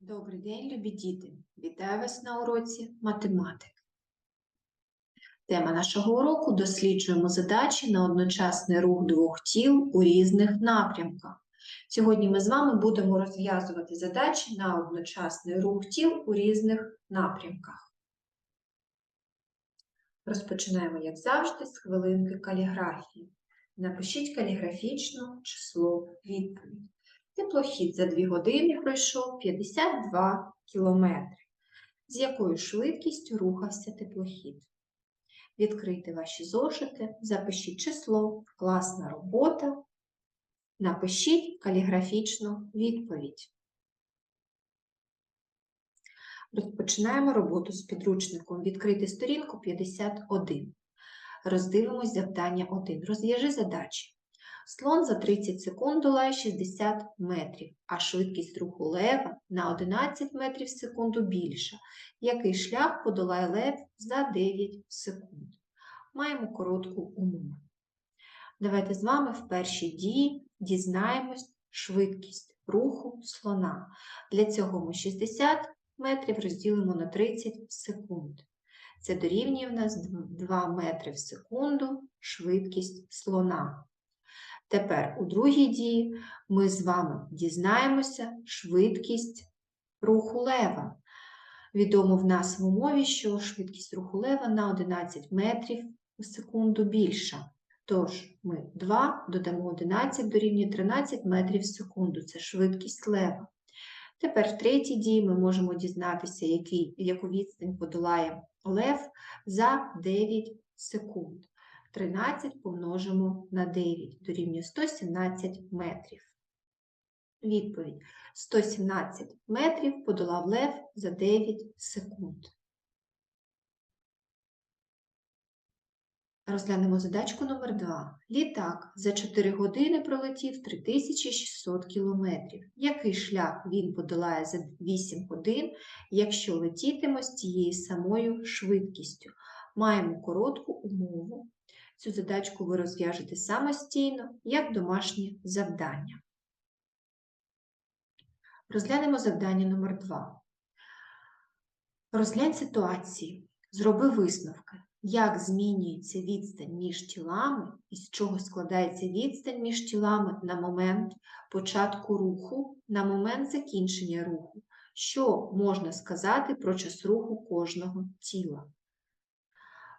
Добрий день, любі діти! Вітаю вас на уроці математики. Тема нашого уроку досліджуємо задачі на одночасний рух двох тіл у різних напрямках. Сьогодні ми з вами будемо розв'язувати задачі на одночасний рух тіл у різних напрямках. Розпочинаємо, як завжди, з хвилинки каліграфії. Напишіть каліграфічно число відповідь. Теплохід за 2 години пройшов 52 кілометри. З якою швидкістю рухався теплохід? Відкрийте ваші зошити, запишіть число, класна робота, напишіть каліграфічну відповідь. Розпочинаємо роботу з підручником. Відкрийте сторінку 51. Роздивимось завдання 1. Розв'яжи задачі. Слон за 30 секунд долає 60 метрів, а швидкість руху лева на 11 метрів в секунду більша. Який шлях подолає лев за 9 секунд? Маємо коротку умову. Давайте з вами в першій дії дізнаємось швидкість руху слона. Для цього ми 60 метрів розділимо на 30 секунд. Це дорівнює в нас 2 метри в секунду швидкість слона. Тепер у другій дії ми з вами дізнаємося швидкість руху лева. Відомо в нас в умові, що швидкість руху лева на 11 метрів у секунду більша. Тож ми 2 додамо 11 дорівнює 13 метрів в секунду. Це швидкість лева. Тепер в третій дії ми можемо дізнатися, який, яку відстань подолає лев за 9 секунд. 13 помножимо на 9 дорівнює 117 метрів. Відповідь: 117 метрів подолав лев за 9 секунд. Розглянемо задачку номер 2. Літак за 4 години пролетів 3600 кілометрів. Який шлях він подолає за 8 годин, якщо летітиме з тією самою швидкістю? Маємо коротку умову. Цю задачку ви розв'яжете самостійно, як домашнє завдання. Розглянемо завдання номер 2. Розглянь ситуації. Зроби висновки, як змінюється відстань між тілами і з чого складається відстань між тілами на момент початку руху, на момент закінчення руху. Що можна сказати про час руху кожного тіла?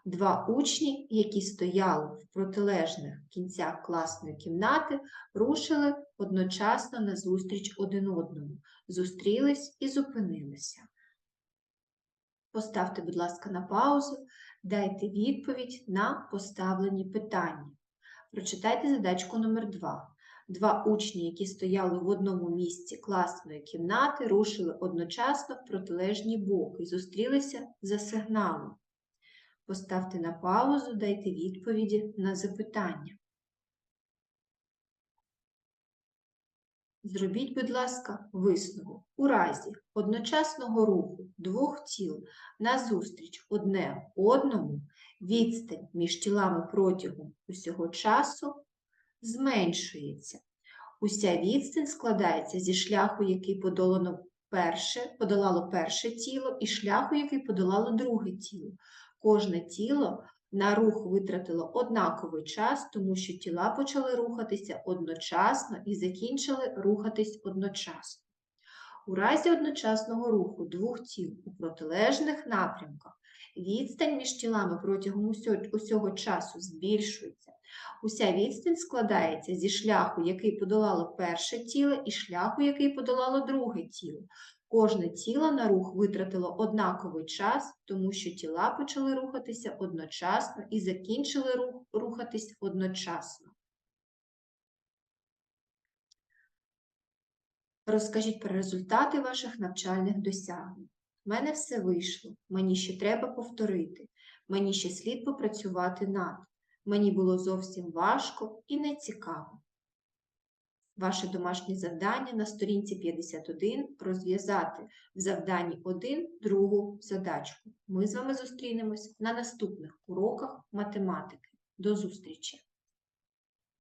Два учні, які стояли в протилежних кінцях класної кімнати, рушили одночасно на зустріч один одному, зустрілись і зупинилися. Поставте, будь ласка, на паузу, дайте відповідь на поставлені питання. Прочитайте задачку номер 2. Два учні, які стояли в одному місці класної кімнати, рушили одночасно в протилежні боки і зустрілися за сигналом. Поставте на паузу, дайте відповіді на запитання. Зробіть, будь ласка, висновок. У разі одночасного руху двох тіл назустріч одне одному відстань між тілами протягом усього часу зменшується. Уся відстань складається зі шляху, який подолано перше, подолало перше тіло, і шляху, який подолало друге тіло. Кожне тіло на рух витратило однаковий час, тому що тіла почали рухатися одночасно і закінчили рухатись одночасно. У разі одночасного руху двох тіл у протилежних напрямках відстань між тілами протягом усього часу збільшується. Уся відстань складається зі шляху, який подолало перше тіло, і шляху, який подолало друге тіло. Кожне тіло на рух витратило однаковий час, тому що тіла почали рухатися одночасно і закінчили рух, рухатись одночасно. Розкажіть про результати ваших навчальних досягнень. У мене все вийшло, мені ще треба повторити, мені ще слід попрацювати над. Мені було зовсім важко і нецікаво. Ваше домашнє завдання на сторінці 51 розв'язати в завданні 1 другу задачку. Ми з вами зустрінемось на наступних уроках математики. До зустрічі!